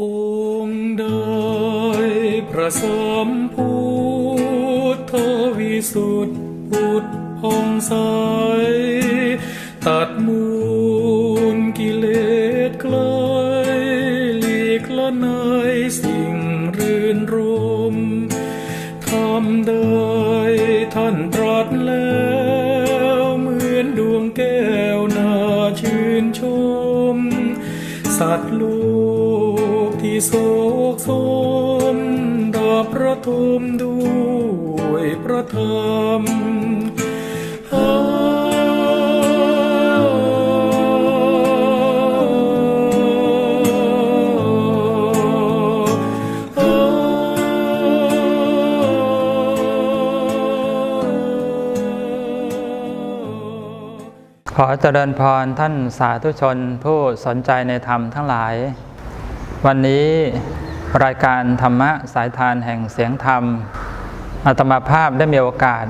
องค์ใดพระสมพุทธวิสุทธิพุทธองค์สา โศกโศมดาบประทมด้วยพระธรรมขอเจริญพรท่านสาธุชนผู้สนใจในธรรมทั้งหลาย วันนี้รายการธรรมะสายทานแห่งเสียงธรรมอาตมาภาพได้มีโอกาส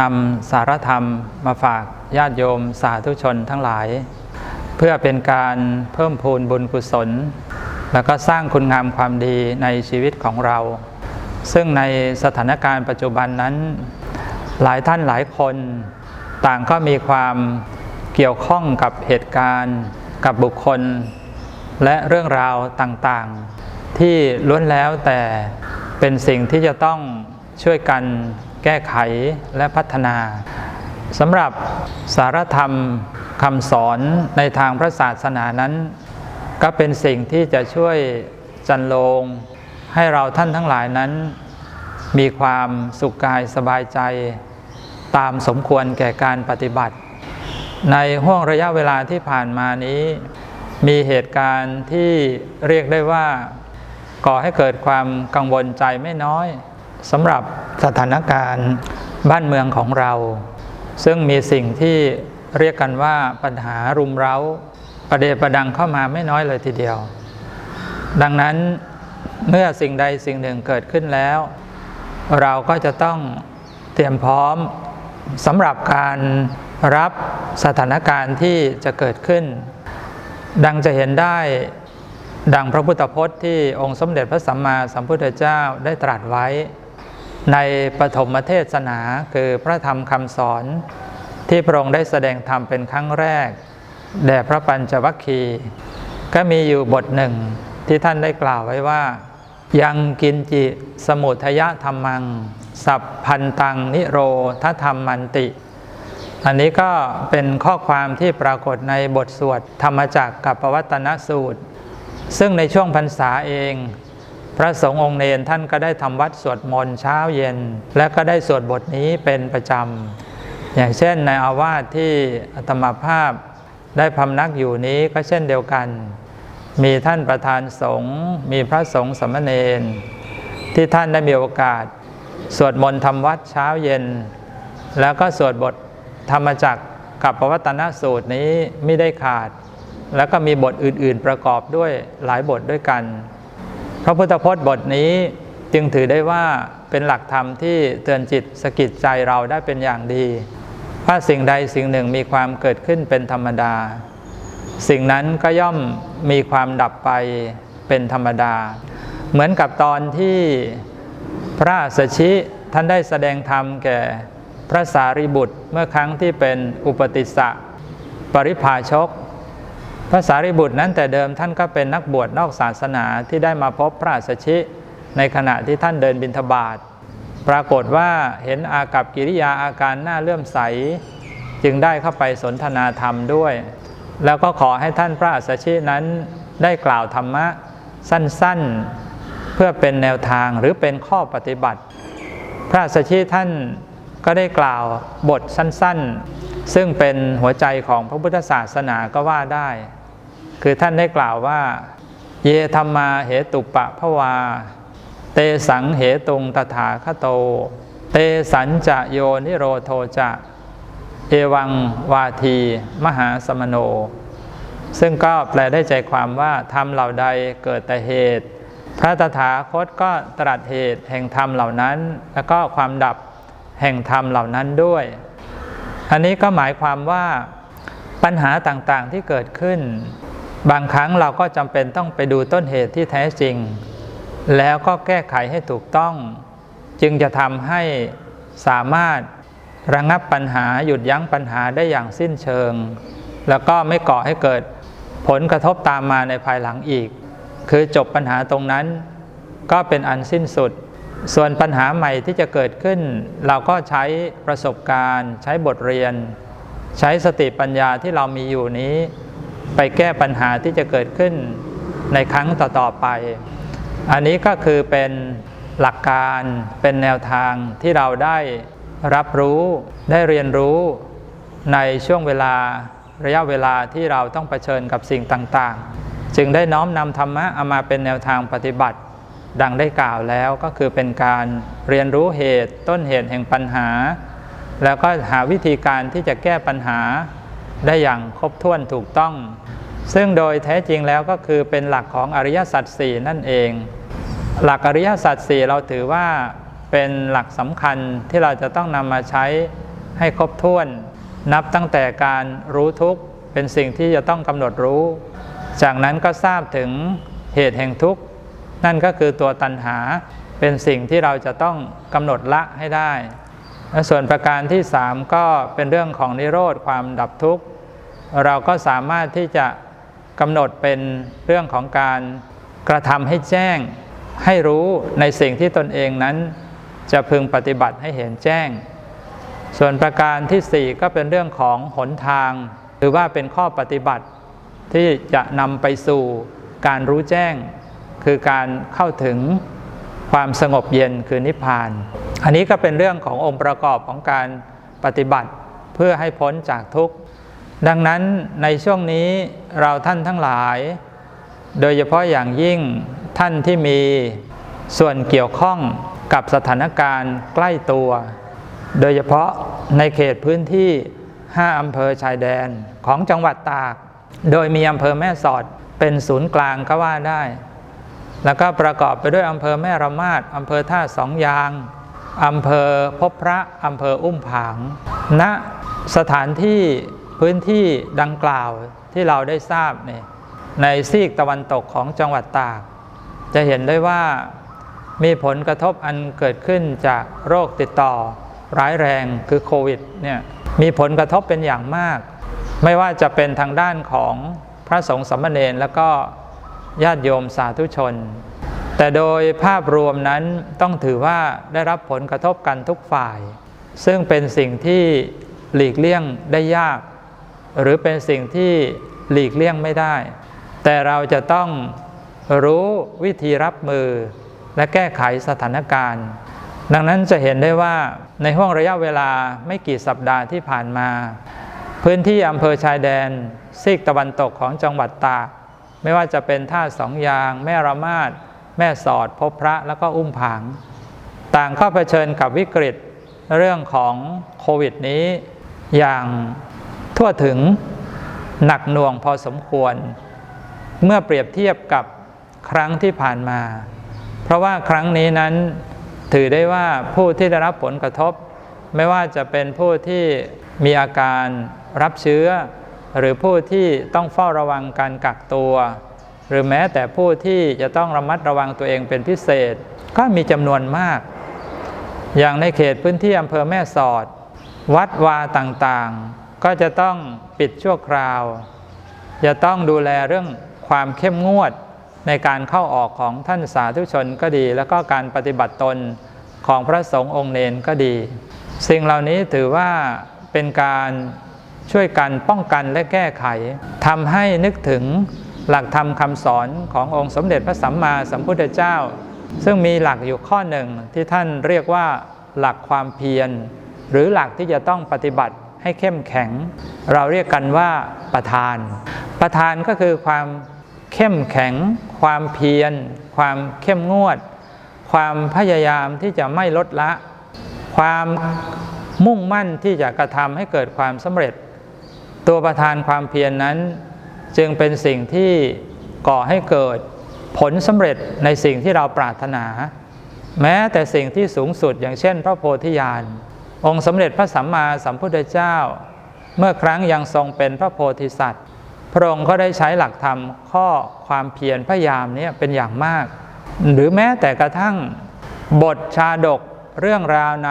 นำสารธรรมมาฝากญาติโยมสาธุชนทั้งหลาย เพื่อเป็นการเพิ่มพูนบุญกุศล แล้วก็สร้างคุณงามความดีในชีวิตของเรา ซึ่งในสถานการณ์ปัจจุบันนั้น หลายท่านหลายคน ต่างก็มีความเกี่ยวข้องกับเหตุการณ์กับบุคคล และเรื่องราวต่างๆ ที่ล้วนแล้วแต่เป็นสิ่งที่จะต้องช่วยกันแก้ไขและพัฒนาสำหรับสารธรรมคำสอนในทางพระศาสนานั้น ก็เป็นสิ่งที่จะช่วยจันโลง ให้เราท่านทั้งหลายนั้น มีความสุขกายสบายใจ ตามสมควรแก่การปฏิบัติ ในห่วงระยะเวลาที่ผ่านมานี้ มีเหตุการณ์ที่เรียกได้ว่า ก่อให้เกิดความกังวลใจไม่น้อยสำหรับสถานการณ์บ้านเมืองของเรา ซึ่งมีสิ่งที่เรียกกันว่าปัญหารุมเร้า ประเดประดังเข้ามาไม่น้อยเลยทีเดียว ดังนั้นเมื่อสิ่งใดสิ่งหนึ่งเกิดขึ้นแล้ว เราก็จะต้องเตรียมพร้อมสำหรับการรับสถานการณ์ที่จะเกิดขึ้น ดังจะเห็นได้ดังพระพุทธพจน์ที่องค์สมเด็จพระสัมมาสัมพุทธเจ้าได้ตรัสไว้ ในปฐมเทศนาคือพระธรรมคำสอน ที่พระองค์ได้แสดงธรรมเป็นครั้งแรก แด่พระปัญจวัคคีย์ก็มีอยู่บทหนึ่งที่ท่านได้กล่าวไว้ว่า ยังกินจิสมุทยธรรมัง สัพพันตังนิโรธธรรมมันติ อันนี้ก็เป็นข้อความที่ปรากฏในบทสวดธรรมจักกับปวัตนสูตร ซึ่งในช่วงพรรษาเอง พระสงฆ์องค์เนนท่านก็ได้ทำวัดสวดมนต์เช้าเย็น และก็ได้สวดบทนี้เป็นประจำ อย่างเช่นในอาวาสที่อาตมาภาพได้พำนักอยู่นี้ก็เช่นเดียวกัน มีท่านประธานสงฆ์มีพระสงฆ์สมณเณรที่ท่านได้มีโอกาส สวดมนต์ทำวัดเช้าเย็น แล้วก็สวดบท ธรรมจักรกับปวัตนสูตรนี้ไม่ได้ขาด แล้วก็มีบทอื่นๆประกอบด้วยหลายบทด้วยกัน พระพุทธพจน์บทนี้จึงถือได้ว่าเป็นหลักธรรมที่เตือนจิตสกิดใจเราได้เป็นอย่างดีว่าสิ่งใดสิ่งหนึ่งมีความเกิดขึ้นเป็นธรรมดา สิ่งนั้นก็ย่อมมีความดับไปเป็นธรรมดา เหมือนกับตอนที่พระสัชชิท่านได้แสดงธรรมแก่ พระสารีบุตรเมื่อครั้งที่เป็นอุปติสสะปริภาชก พระสารีบุตรนั้นแต่เดิมท่านก็เป็นนักบวชนอกศาสนาที่ได้มาพบพระสัชชิ ในขณะที่ท่านเดินบิณฑบาตปรากฏว่าเห็นอากับกิริยาอาการหน้าเลื่อมใส จึงได้เข้าไปสนทนาธรรมด้วย แล้วก็ขอให้ท่านพระอัสชินั้นได้กล่าวธรรมะสั้นๆ เพื่อเป็นแนวทางหรือเป็นข้อปฏิบัติ พระอัสสชิท่าน ก็ได้กล่าวบทสั้นๆ ซึ่งเป็นหัวใจของพระพุทธศาสนาก็ว่าได้ คือท่านได้กล่าวว่า เยธรรมาเหตุปะพวา เตสังเหตุงตถาคโต เตสัญจะโยนิโรโทจะ เอวังวาที มหาสมโน ซึ่งก็แปลได้ใจความว่าธรรมเหล่าใดเกิดแต่เหตุ พระตถาคตก็ตรัสเหตุแห่งธรรมเหล่านั้น แล้วก็ความดับ แห่งธรรมเหล่านั้นด้วย อันนี้ก็หมายความว่าปัญหาต่างๆที่เกิดขึ้น บางครั้งเราก็จำเป็นต้องไปดูต้นเหตุที่แท้จริง แล้วก็แก้ไขให้ถูกต้อง จึงจะทำให้สามารถระงับปัญหาหยุดยั้งปัญหาได้อย่างสิ้นเชิง แล้วก็ไม่ก่อให้เกิดผลกระทบตามมาในภายหลังอีก คือจบปัญหาตรงนั้นก็เป็นอันสิ้นสุด ส่วนปัญหาใหม่ที่จะเกิดขึ้น เราก็ใช้ประสบการณ์ ใช้บทเรียน ใช้สติปัญญาที่เรามีอยู่นี้ ไปแก้ปัญหาที่จะเกิดขึ้นในครั้งต่อๆไป อันนี้ก็คือเป็นหลักการเป็นแนวทางที่เราได้รับรู้ได้เรียนรู้ในช่วงเวลาระยะเวลาที่เราต้องเผชิญกับสิ่งต่างๆ จึงได้น้อมนำธรรมะเอามาเป็นแนวทางปฏิบัติ ดังได้กล่าวแล้วก็คือเป็นการเรียนรู้เหตุต้นเหตุแห่งปัญหา แล้วก็หาวิธีการที่จะแก้ปัญหาได้อย่างครบถ้วนถูกต้อง ซึ่งโดยแท้จริงแล้วก็คือเป็นหลักของอริยสัจสี่นั่นเอง หลักอริยสัจสี่เราถือว่าเป็นหลักสำคัญที่เราจะต้องนำมาใช้ให้ครบถ้วน นับตั้งแต่การรู้ทุกข์เป็นสิ่งที่จะต้องกำหนดรู้ จากนั้นก็ทราบถึงเหตุแห่งทุกข์ นั่นก็คือตัวตัณหาเป็นสิ่งที่เราจะต้องกำหนดละให้ได้ ส่วนประการที่สามก็เป็นเรื่องของนิโรธความดับทุกข์ เราก็สามารถที่จะกำหนดเป็นเรื่องของการกระทำให้แจ้ง ให้รู้ในสิ่งที่ตนเองนั้นจะพึงปฏิบัติให้เห็นแจ้ง ส่วนประการที่สี่ก็เป็นเรื่องของหนทาง หรือว่าเป็นข้อปฏิบัติที่จะนำไปสู่การรู้แจ้ง คือการเข้าถึงความสงบเย็นคือนิพพาน อันนี้ก็เป็นเรื่องขององค์ประกอบของการปฏิบัติเพื่อให้พ้นจากทุกข์ ดังนั้นในช่วงนี้เราท่านทั้งหลาย โดยเฉพาะอย่างยิ่งท่านที่มีส่วนเกี่ยวข้องกับสถานการณ์ใกล้ตัว โดยเฉพาะในเขตพื้นที่ 5 อำเภอชายแดนของจังหวัดตาก โดยมีอำเภอแม่สอดเป็นศูนย์กลางก็ว่าได้ แล้วก็ประกอบไปด้วยอำเภอแม่ระมาดอำเภอท่าสองยางอำเภอพบพระอำเภออุ้มผางณสถานที่พื้นที่ดังกล่าวที่เราได้ทราบเนี่ยในซีกตะวันตกของจังหวัดตาก จะเห็นได้ว่ามีผลกระทบอันเกิดขึ้นจากโรคติดต่อร้ายแรงคือโควิดเนี่ยมีผลกระทบเป็นอย่างมาก ไม่ว่าจะเป็นทางด้านของพระสงฆ์สามเณรแล้วก็ ญาติโยมสาธุชน แต่โดยภาพรวมนั้นต้องถือว่าได้รับผลกระทบกันทุกฝ่าย ซึ่งเป็นสิ่งที่หลีกเลี่ยงได้ยาก หรือเป็นสิ่งที่หลีกเลี่ยงไม่ได้ แต่เราจะต้องรู้วิธีรับมือและแก้ไขสถานการณ์ ดังนั้นจะเห็นได้ว่าในห่วงระยะเวลาไม่กี่สัปดาห์ที่ผ่านมา พื้นที่อำเภอชายแดน ซีกตะวันตกของจังหวัดตาก ไม่ว่าจะเป็นท่าสองยาง แม่ระมาดแม่สอดพบพระแล้วก็อุ้มผาง ต่างก็เผชิญกับวิกฤตเรื่องของโควิดนี้ อย่างทั่วถึงหนักหน่วงพอสมควร เมื่อเปรียบเทียบกับครั้งที่ผ่านมา เพราะว่าครั้งนี้นั้นถือได้ว่าผู้ที่ได้รับผลกระทบ ไม่ว่าจะเป็นผู้ที่มีอาการรับเชื้อ หรือผู้ที่ต้องเฝ้าระวังการกักตัว หรือแม้แต่ผู้ที่จะต้องระมัดระวังตัวเองเป็นพิเศษ ก็มีจำนวนมาก อย่างในเขตพื้นที่อำเภอแม่สอด วัดวาต่างๆ ก็จะต้องปิดชั่วคราว จะต้องดูแลเรื่องความเข้มงวดในการเข้าออกของท่านสาธุชนก็ดี แล้วก็การปฏิบัติตนของพระสงฆ์องค์เนนก็ดี สิ่งเหล่านี้ถือว่าเป็นการ ช่วยกันป้องกันและแก้ไขทำให้นึกถึงหลักธรรมคำสอนขององค์สมเด็จพระสัมมาสัมพุทธเจ้า ซึ่งมีหลักอยู่ข้อหนึ่งที่ท่านเรียกว่าหลักความเพียร หรือหลักที่จะต้องปฏิบัติให้เข้มแข็ง เราเรียกกันว่าประธาน ประธานก็คือความเข้มแข็ง ความเพียร ความเข้มงวด ความพยายามที่จะไม่ลดละ ความมุ่งมั่นที่จะกระทำให้เกิดความสำเร็จ ตัวประธานความเพียรนนั้น จึงเป็นสิ่งที่ก่อให้เกิดผลสำเร็จในสิ่งที่เราปรารถนา แม้แต่สิ่งที่สูงสุดอย่างเช่น พระโพธิญาณ องค์สมเด็จพระสัมมาสัมพุทธเจ้า เมื่อครั้งยังทรงเป็นพระโพธิสัตว์ พระองค์ก็ได้ใช้หลักธรรมข้อความเพียรพยายามนี่ยเป็นอย่างมาก หรือแม้แต่กระทั่งบทชาดกเรื่องราวใน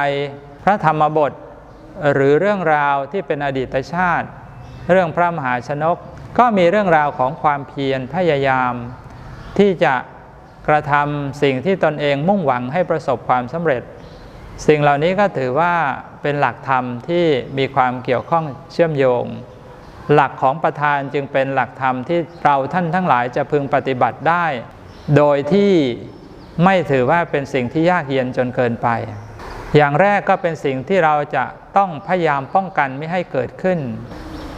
พระธรรมบท หรือเรื่องราวที่เป็นอดีตชาติ เรื่องพระมหาชนกก็มีเรื่องราวของความเพียรพยายาม ที่จะกระทำสิ่งที่ตนเองมุ่งหวังให้ประสบความสำเร็จ สิ่งเหล่านี้ก็ถือว่าเป็นหลักธรรมที่มีความเกี่ยวข้องเชื่อมโยง หลักของประธานจึงเป็นหลักธรรมที่เราท่านทั้งหลายจะพึงปฏิบัติได้ โดยที่ไม่ถือว่าเป็นสิ่งที่ยากเย็นจนเกินไป อย่างแรกก็เป็นสิ่งที่เราจะต้องพยายามป้องกันไม่ให้เกิดขึ้น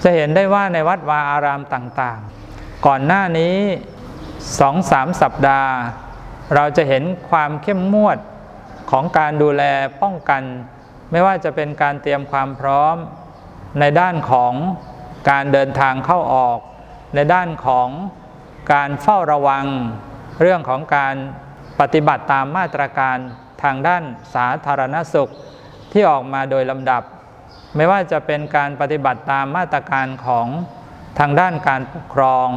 จะเห็นได้ว่าในวัดวาอารามต่างๆ ก่อนหน้านี้สองสามสัปดาห์ เราจะเห็นความเข้มงวดของการดูแลป้องกัน ไม่ว่าจะเป็นการเตรียมความพร้อม ในด้านของการเดินทางเข้าออก ในด้านของการเฝ้าระวัง เรื่องของการปฏิบัติตามมาตรการทางด้านสาธารณสุขที่ออกมาโดยลำดับ ไม่ว่าจะเป็นการปฏิบัติตามมาตรการของทางด้านการปกครอง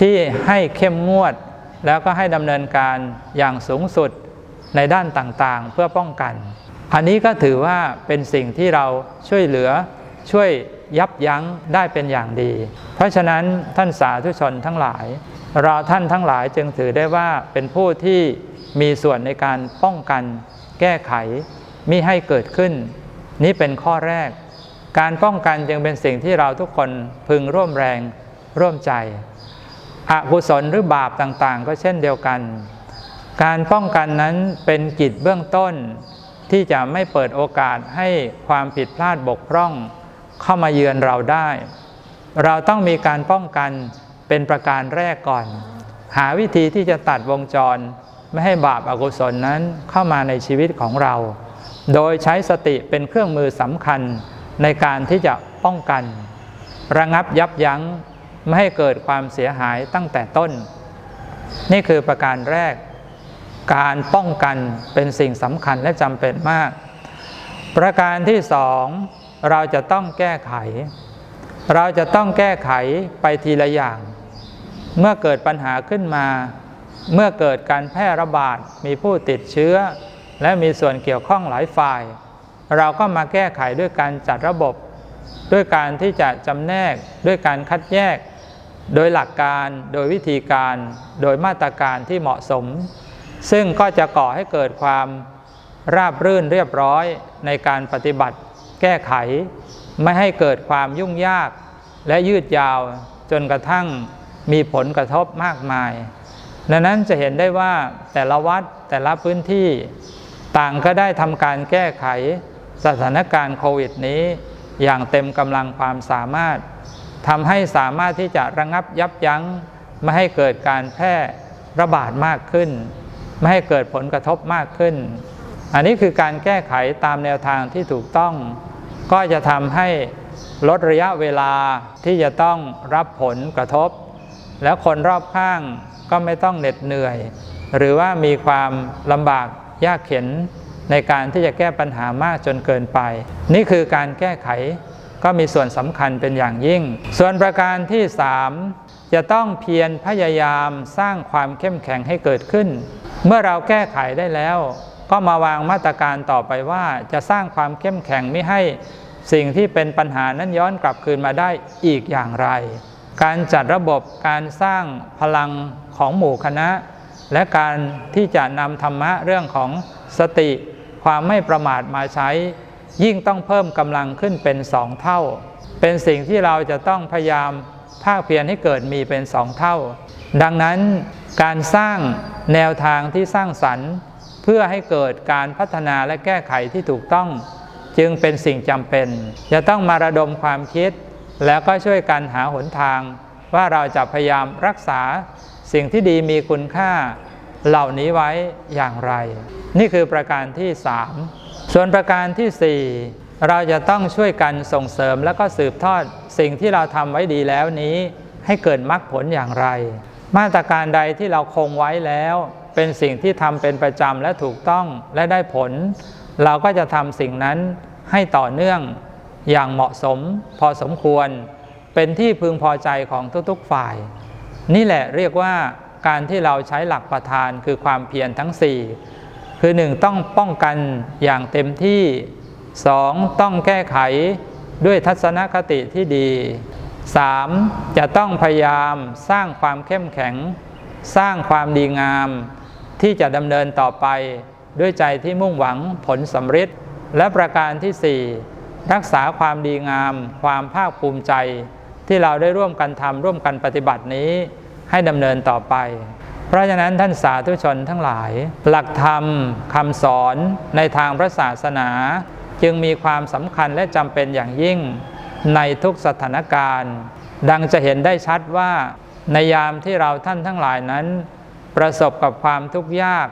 ที่ให้เข้มงวด แล้วก็ให้ดำเนินการอย่างสูงสุดในด้านต่างๆ เพื่อป้องกัน อันนี้ก็ถือว่าเป็นสิ่งที่เราช่วยเหลือช่วยยับยั้งได้เป็นอย่างดี เพราะฉะนั้นท่านสาธุชนทั้งหลาย เราท่านทั้งหลายจึงถือได้ว่าเป็นผู้ที่มีส่วนในการป้องกัน แก้ไขมิให้เกิดขึ้น นี้เป็นข้อแรก การป้องกันจึงเป็นสิ่งที่เราทุกคนพึงร่วมแรงร่วมใจอกุศลหรือบาปต่างๆ ก็เช่นเดียวกัน การป้องกันนั้นเป็นกิจเบื้องต้น ที่จะไม่เปิดโอกาสให้ความผิดพลาดบกพร่อง เข้ามาเยือนเราได้ เราต้องมีการป้องกันเป็นประการแรกก่อน หาวิธีที่จะตัดวงจร ไม่ให้บาปอากุศลนั้นเข้ามาในชีวิตของเรา โดยใช้สติเป็นเครื่องมือสำคัญ ในการที่จะป้องกัน ระงับยับยั้งไม่ให้เกิดความเสียหายตั้งแต่ต้น นี่คือประการแรก การป้องกันเป็นสิ่งสำคัญและจำเป็นมาก ประการที่สองเราจะต้องแก้ไข เราจะต้องแก้ไขไปทีละอย่าง เมื่อเกิดปัญหาขึ้นมา เมื่อเกิดการแพร่ระบาดมีผู้ติดเชื้อ และมีส่วนเกี่ยวข้องหลายฝ่าย เราก็มาแก้ไขด้วยการจัดระบบ ด้วยการที่จะจำแนก ด้วยการคัดแยก โดยหลักการโดยวิธีการ โดยมาตรการที่เหมาะสม ซึ่งก็จะก่อให้เกิดความราบรื่นเรียบร้อยในการปฏิบัติ แก้ไข ไม่ให้เกิดความยุ่งยาก และยืดยาวจนกระทั่งมีผลกระทบมากมายดังนั้นจะเห็นได้ว่าแต่ละวัดแต่ละพื้นที่ต่างก็ได้ทำการแก้ไข สถานการณ์โควิดนี้ อย่างเต็มกำลังความสามารถทำให้สามารถที่จะระงับยับยั้ง ไม่ให้เกิดการแพร่ระบาดมากขึ้น ไม่ให้เกิดผลกระทบมากขึ้น อันนี้คือการแก้ไขตามแนวทางที่ถูกต้อง ก็จะทำให้ลดระยะเวลาที่จะต้องรับผลกระทบ แล้วคนรอบข้างก็ไม่ต้องเหน็ดเหนื่อย หรือว่ามีความลำบากยากเข็น ในการที่จะแก้ปัญหามากจนเกินไป นี่คือการแก้ไขก็มีส่วนสำคัญเป็นอย่างยิ่ง ส่วนประการที่ 3 จะต้องเพียรพยายามสร้างความเข้มแข็งให้เกิดขึ้น เมื่อเราแก้ไขได้แล้ว ก็มาวางมาตรการต่อไปว่าจะสร้างความเข้มแข็งไม่ให้สิ่งที่เป็นปัญหานั้นย้อนกลับคืนมาได้อีกอย่างไร การจัดระบบการสร้างพลังของหมู่คณะ และการที่จะนำธรรมะเรื่องของสติ ความไม่ประมาทมาใช้ ยิ่งต้องเพิ่มกำลังขึ้นเป็นสองเท่า เป็นสิ่งที่เราจะต้องพยายามภาคเพียรให้เกิดมีเป็นสองเท่า ดังนั้นการสร้างแนวทางที่สร้างสรรค์ เพื่อให้เกิดการพัฒนาและแก้ไขที่ถูกต้อง จึงเป็นสิ่งจำเป็น จะต้องมาระดมความคิด แล้วก็ช่วยกันหาหนทาง ว่าเราจะพยายามรักษาสิ่งที่ดีมีคุณค่า เหล่านี้ไว้อย่างไร นี่คือประการที่ 3 ส่วนประการที่ 4 เราจะต้องช่วยกันส่งเสริมและก็สืบทอดสิ่งที่เราทำไว้ดีแล้วนี้ให้เกิดมรรคผลอย่างไร มาตรการใดที่เราคงไว้แล้ว เป็นสิ่งที่ทำเป็นประจำและถูกต้องและได้ผล เราก็จะทำสิ่งนั้นให้ต่อเนื่องอย่างเหมาะสม พอสมควร เป็นที่พึงพอใจของทุกๆฝ่าย นี่แหละเรียกว่า การที่เราใช้หลักประธานคือความเพียรทั้ง 4 คือ 1 ต้องป้องกันอย่างเต็มที่ 2. ต้องแก้ไขด้วยทัศนคติที่ดี 3. จะต้องพยายามสร้างความเข้มแข็ง สร้างความดีงาม ที่จะดำเนินต่อไปด้วยใจที่มุ่งหวังผลสำเร็จและประการที่ 4 รักษาความดีงาม ความภาคภูมิใจ ที่เราได้ร่วมกันทำร่วมกันปฏิบัตินี้ ให้ดำเนินต่อไป เพราะฉะนั้นท่านสาธุชนทั้งหลาย หลักธรรมคำสอนในทางพระศาสนา จึงมีความสำคัญและจำเป็นอย่างยิ่งในทุกสถานการณ์ ดังจะเห็นได้ชัดว่า ในยามที่เราท่านทั้งหลายนั้น ประสบกับความทุกข์ยาก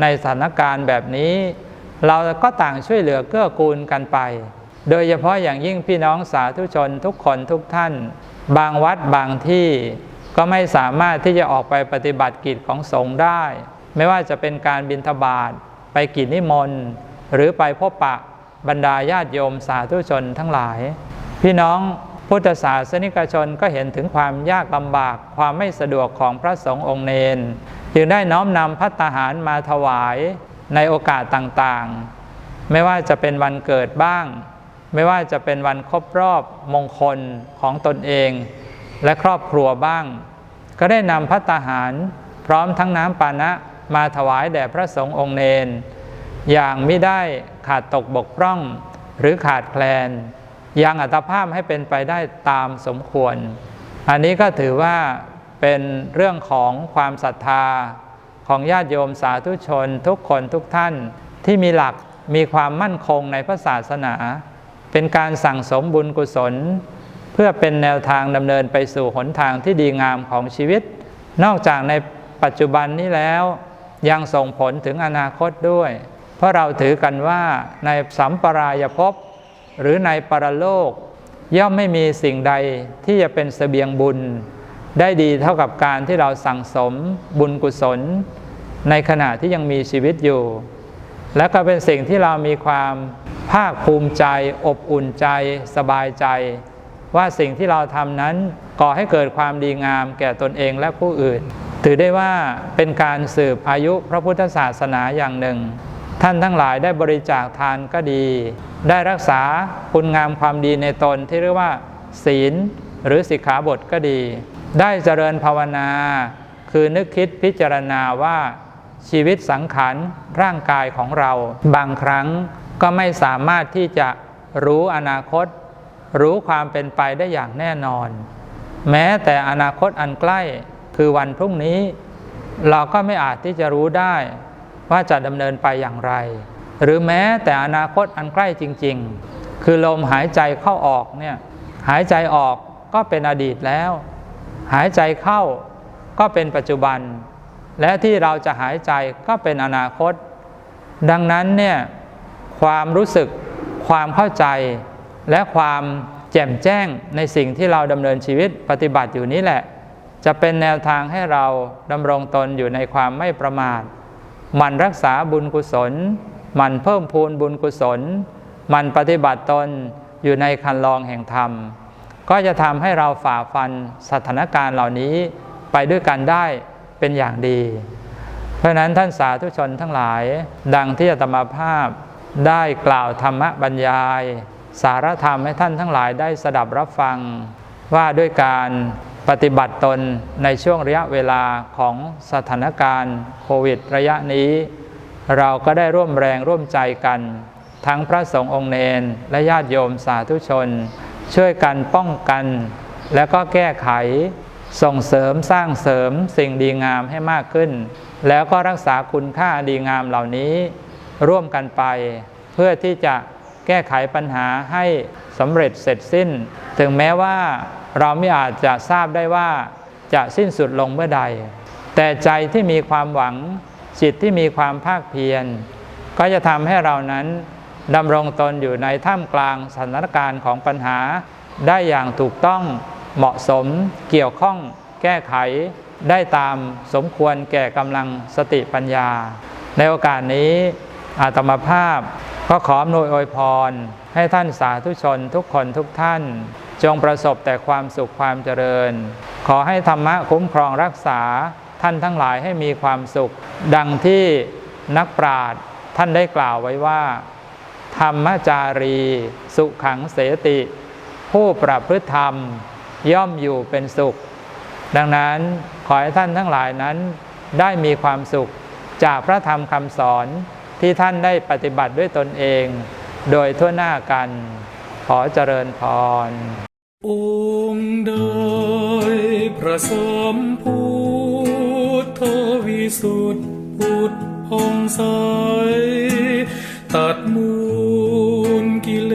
ในสถานการณ์แบบนี้ เราก็ต่างช่วยเหลือเกื้อกูลกันไป โดยเฉพาะอย่างยิ่งพี่น้องสาธุชนทุกคนทุกท่าน บางวัดบางที่ ก็ไม่สามารถที่จะออกไปปฏิบัติกิจของสงฆ์ได้ ไม่ว่าจะเป็นการบิณฑบาตไปกิจนิมนต์ หรือไปพบปะบรรดาญาติโยมสาธุชนทั้งหลาย พี่น้องพุทธศาสนิกชนก็เห็นถึงความยากลำบากความไม่สะดวกของพระสงฆ์องค์เนน จึงได้น้อมนำพัตหารมาถวายในโอกาสต่างๆ ไม่ว่าจะเป็นวันเกิดบ้าง ไม่ว่าจะเป็นวันครบรอบมงคลของตนเอง และครอบครัวบ้าง ก็ได้นำพัตาหาร พร้อมทั้งน้ำปานะมาถวายแด่พระสงฆ์องค์เนน อย่างไม่ได้ขาดตกบกพร่อง หรือขาดแคลน ยังอัตภาพให้เป็นไปได้ตามสมควร อันนี้ก็ถือว่าเป็นเรื่องของความศรัทธาของญาติโยมสาธุชนทุกคนทุกท่านที่มีหลักมีความมั่นคงในพระศาสนา เป็นการสั่งสมบุญกุศล เพื่อเป็นแนวทางดำเนินไปสู่หนทางที่ดีงามของชีวิต นอกจากในปัจจุบันนี้แล้ว ยังส่งผลถึงอนาคตด้วย เพราะเราถือกันว่าในสัมปรายภพหรือในปรโลก ย่อมไม่มีสิ่งใดที่จะเป็นเสบียงบุญ ได้ดีเท่ากับการที่เราสั่งสมบุญกุศล ในขณะที่ยังมีชีวิตอยู่ และก็เป็นสิ่งที่เรามีความภาคภูมิใจ อบอุ่นใจ สบายใจ ว่าสิ่งที่เราทำนั้นก่อให้เกิดความดีงามแก่ตนเองและผู้อื่น ถือได้ว่าเป็นการสืบอายุพระพุทธศาสนาอย่างหนึ่ง ท่านทั้งหลายได้บริจาคทานก็ดี ได้รักษาคุณงามความดีในตนที่เรียกว่า ศีล หรือสิกขาบทก็ดี ได้เจริญภาวนา คือนึกคิดพิจารณาว่าชีวิตสังขารร่างกายของเรา บางครั้งก็ไม่สามารถที่จะรู้อนาคต รู้ความเป็นไปได้อย่างแน่นอน แม้แต่อนาคตอันใกล้คือวันพรุ่งนี้ เราก็ไม่อาจที่จะรู้ได้ว่าจะดำเนินไปอย่างไร หรือแม้แต่อนาคตอันใกล้จริง ๆ คือลมหายใจเข้าออกเนี่ยหายใจออกก็เป็นอดีตแล้ว หายใจเข้าก็เป็นปัจจุบัน และที่เราจะหายใจก็เป็นอนาคต ดังนั้นเนี่ยความรู้สึกความเข้าใจ และความแจ่มแจ้งในสิ่งที่เราดำเนินชีวิตปฏิบัติอยู่นี้แหละ จะเป็นแนวทางให้เราดำรงตนอยู่ในความไม่ประมาทมันรักษาบุญกุศล มันเพิ่มพูนบุญกุศล มันปฏิบัติตนอยู่ในคันลองแห่งธรรม ก็จะทำให้เราฝ่าฟันสถานการณ์เหล่านี้ไปด้วยกันได้เป็นอย่างดี เพราะนั้นท่านสาธุชนทั้งหลาย ดังที่อาตมาภาพได้กล่าวธรรมบรรยาย สารธรรมให้ท่านทั้งหลายได้สดับรับฟัง ว่าด้วยการปฏิบัติตนในช่วงระยะเวลาของสถานการณ์โควิดระยะนี้ เราก็ได้ร่วมแรงร่วมใจกัน ทั้งพระสงฆ์องค์เนนและญาติโยมสาธุชน ช่วยกันป้องกัน และก็แก้ไข ส่งเสริมสร้างเสริมสิ่งดีงามให้มากขึ้น แล้วก็รักษาคุณค่าดีงามเหล่านี้ ร่วมกันไป เพื่อที่จะ แก้ไขปัญหาให้สำเร็จเสร็จสิ้น ถึงแม้ว่าเราไม่อาจจะทราบได้ว่าจะสิ้นสุดลงเมื่อใด แต่ใจที่มีความหวังจิตที่มีความภาคเพียร ก็จะทำให้เรานั้นดำรงตนอยู่ในท่ามกลางสถานการณ์ของปัญหา ได้อย่างถูกต้องเหมาะสมเกี่ยวข้องแก้ไขได้ตามสมควรแก่กำลังสติปัญญา ในโอกาสนี้อาตมาภาพ ก็ขออำนวยอวยพร ให้ท่านสาธุชนทุกคนทุกท่าน จงประสบแต่ความสุขความเจริญ ขอให้ธรรมะคุ้มครองรักษาท่านทั้งหลายให้มีความสุข ดังที่นักปราชญ์ท่านได้กล่าวไว้ว่า ธรรมจารี สุขังเสติ ผู้ประพฤติธรรมย่อมอยู่เป็นสุข ดังนั้นขอให้ท่านทั้งหลายนั้นได้มีความสุขจากพระธรรมคำสอน ที่ท่านได้ปฏิบัติด้วยตนเอง โดยทั่วหน้ากัน ขอเจริญพร องค์ใดพระสมพุทธวิสุทธิพุทธผ่องใสตัดมูลกิเล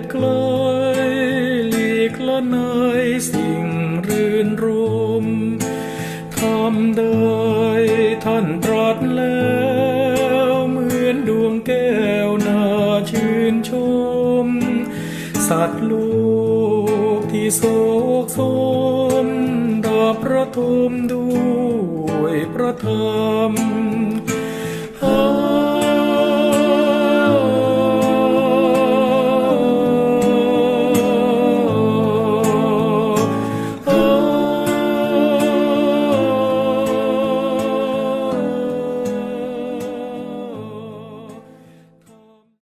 สคลายหลีกละนายสิ่งรื่นรมทำได้ท่านตรัสแล้ว สัตว์ลูกที่โศกโศมดับประทมด้วยพระธรรม